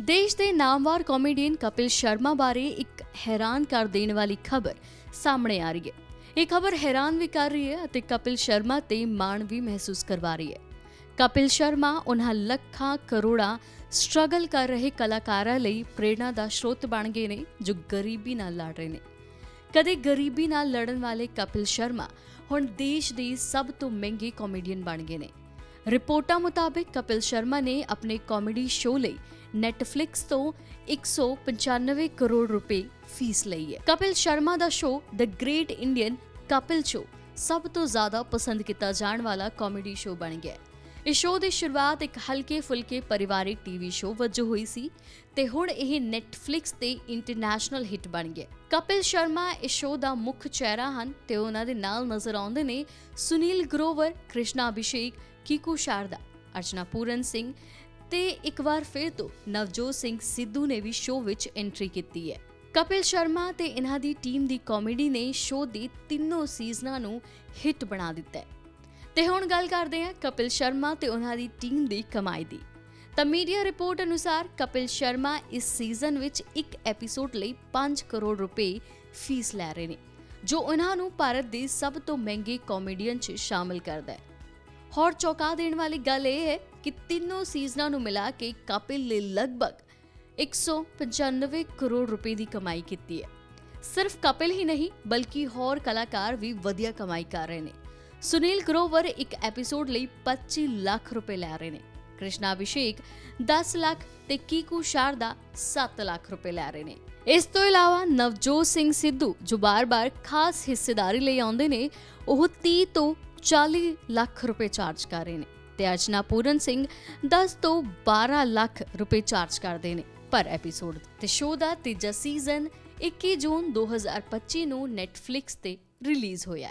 ਦੇਸ਼ ਦੇ ਨਾਮਵਰ ਕਾਮੇਡੀਅਨ ਕਪਿਲ ਸ਼ਰਮਾ ਬਾਰੇ ਇੱਕ ਹੈਰਾਨ ਕਰ ਦੇਣ ਵਾਲੀ ਖਬਰ ਸਾਹਮਣੇ ਆ ਰਹੀ ਹੈ। ਇਹ ਖਬਰ ਹੈਰਾਨ ਵੀ ਕਰ ਰਹੀ ਹੈ ਅਤੇ ਕਪਿਲ ਸ਼ਰਮਾ ਤੇ ਮਾਣ ਵੀ ਮਹਿਸੂਸ ਕਰਵਾ ਰਹੀ ਹੈ। ਕਪਿਲ ਸ਼ਰਮਾ ਉਹਨਾਂ ਲੱਖਾਂ ਕਰੋੜਾਂ ਸਟਰਗਲ ਕਰ ਰਹੇ ਕਲਾਕਾਰਾਂ ਲਈ ਪ੍ਰੇਰਣਾ ਦਾ ਸਰੋਤ ਬਣ ਗਏ ਨੇ, ਜੋ ਗਰੀਬੀ ਨਾਲ ਲੜ ਰਹੇ ਨੇ। ਕਦੇ ਗਰੀਬੀ ਨਾਲ ਲੜਨ ਵਾਲੇ ਕਪਿਲ ਸ਼ਰਮਾ ਹੁਣ ਦੇਸ਼ ਦੇ ਸਭ ਤੋਂ ਮਹਿੰਗੇ ਕਾਮੇਡੀਅਨ ਬਣ ਗਏ ਨੇ। ਰਿਪੋਰਟਾਂ ਮੁਤਾਬਕ ਕਪਿਲ ਸ਼ਰਮਾ ਨੇ ਆਪਣੇ ਕਾਮੇਡੀ ਸ਼ੋਅ ਲਈ ਨੈਟਫਲਿਕਸ ਤੋਂ 195 ਕਰੋੜ ਰੁਪਏ ਫੀਸ ਲਈ ਹੈ। ਕਪਿਲ ਸ਼ਰਮਾ ਦਾ show the great Indian Kapil show ਸਭ ਤੋਂ ਜ਼ਿਆਦਾ ਪਸੰਦ ਕੀਤਾ ਜਾਣ ਵਾਲਾ ਕਾਮੇਡੀ ਸ਼ੋਅ ਬਣ ਗਿਆ ਇਸ ਸ਼ੋਅ ਦੀ ਸ਼ੁਰੂਆਤ ਇੱਕ ਹਲਕੇ ਫੁਲਕੇ ਪਰਿਵਾਰਿਕ ਟੀਵੀ ਸ਼ੋਅ ਵਜੋਂ ਹੋਈ ਸੀ ਤੇ ਹੁਣ ਇਹ ਨੈਟਫਲਿਕਸ ਤੇ ਇੰਟਰਨੈਸ਼ਨਲ ਹਿੱਟ ਬਣ ਗਿਆ ਕਪਿਲ ਸ਼ਰਮਾ ਇਸ ਸ਼ੋਅ ਦਾ ਮੁੱਖ ਚਿਹਰਾ ਹਨ ਤੇ ਉਹਨਾਂ ਦੇ ਨਾਲ ਨਜ਼ਰ ਆਉਂਦੇ ਨੇ ਸੁਨੀਲ ਗਰੋਵਰ, ਕ੍ਰਿਸ਼ਨਾ ਅਭਿਸ਼ੇਕ, ਕੀਕੂ ਸ਼ਾਰਦਾ, ਅਰਚਨਾ ਪੂਰਨ ਸਿੰਘ ਤੇ ਇੱਕ ਵਾਰ ਫਿਰ ਤੋਂ ਨਵਜੋਤ ਸਿੰਘ ਸਿੱਧੂ ਨੇ ਵੀ ਸ਼ੋਅ ਵਿੱਚ ਐਂਟਰੀ ਕੀਤੀ ਹੈ। ਕਪਿਲ ਸ਼ਰਮਾ ਤੇ ਇਹਨਾਂ ਦੀ ਟੀਮ ਦੀ ਕਾਮੇਡੀ ਨੇ ਸ਼ੋਅ ਦੀ ਤਿੰਨੋਂ ਸੀਜ਼ਨਾਂ ਨੂੰ ਹਿੱਟ ਬਣਾ ਦਿੱਤਾ ਹੈ। ਤੇ ਹੁਣ ਗੱਲ ਕਰਦੇ ਹਾਂ ਕਪਿਲ ਸ਼ਰਮਾ ਤੇ ਉਹਨਾਂ ਦੀ ਟੀਮ ਦੀ ਕਮਾਈ ਦੀ। ਤਾਂ ਮੀਡੀਆ ਰਿਪੋਰਟ ਅਨੁਸਾਰ ਕਪਿਲ ਸ਼ਰਮਾ ਇਸ ਸੀਜ਼ਨ ਵਿੱਚ ਇੱਕ ਐਪੀਸੋਡ ਲਈ 5 ਕਰੋੜ ਰੁਪਏ ਫੀਸ ਲੈ ਰਹੇ ਨੇ, ਜੋ ਉਹਨਾਂ ਨੂੰ ਭਾਰਤ ਦੇ ਸਭ ਤੋਂ ਮਹਿੰਗੇ ਕਾਮੇਡੀਅਨ 'ਚ ਸ਼ਾਮਲ ਕਰਦਾ ਹੈ। ਹੋਰ ਚੌਕਾ ਦੇਣ ਵਾਲੀ ਗੱਲ ਇਹ ਹੈ ਕਿ ਤਿੰਨੋਂ ਸੀਜ਼ਨਾਂ ਨੂੰ ਮਿਲਾ ਕੇ ਕਪਿਲ ਨੇ ਲਗਭਗ 195 ਕਰੋੜ ਰੁਪਏ ਦੀ ਕਮਾਈ ਕੀਤੀ ਹੈ। ਸਿਰਫ ਕਪਿਲ ਹੀ ਨਹੀਂ, ਬਲਕਿ ਹੋਰ ਕਲਾਕਾਰ ਵੀ ਵਧੀਆ ਕਮਾਈ ਕਰ ਰਹੇ ਨੇ। ਸੁਨੀਲ ਗਰੋਵਰ ਇੱਕ ਐਪੀਸੋਡ ਲਈ 25 ਲੱਖ ਰੁਪਏ ਲੈ ਰਹੇ ਨੇ। ਕ੍ਰਿਸ਼ਨਾ ਅਭਿਸ਼ੇਕ 10 ਲੱਖ ਤੇ ਕੀਕੂ ਸ਼ਾਰਦਾ 7 ਲੱਖ ਰੁਪਏ ਲੈ ਰਹੇ ਨੇ। ਇਸ ਤੋਂ ਇਲਾਵਾ ਨਵਜੋਤ ਸਿੰਘ ਸਿੱਧੂ ਜੋ ਬਾਰ-ਬਾਰ ਖਾਸ ਹਿੱਸੇਦਾਰੀ ਲਈ ਆਉਂਦੇ ਨੇ, ਉਹ 30 ਤੋਂ 40 ਲੱਖ ਰੁਪਏ ਚਾਰਜ ਕਰ ਰਹੇ ਨੇ ਤੇ ਅਰਚਨਾ ਪੂਰਨ ਸਿੰਘ 10 ਤੋਂ 12 ਲੱਖ ਰੁਪਏ ਚਾਰਜ ਕਰਦੇ ਨੇ ਪਰ ਐਪੀਸੋਡ ਤੇ ਸ਼ੋਅ ਦਾ ਤੀਜਾ ਸੀਜ਼ਨ 21 ਜੂਨ 2025 ਨੂੰ ਨੈਟਫਲਿਕਸ ਤੇ ਰਿਲੀਜ਼ ਹੋਇਆ ਹੈ।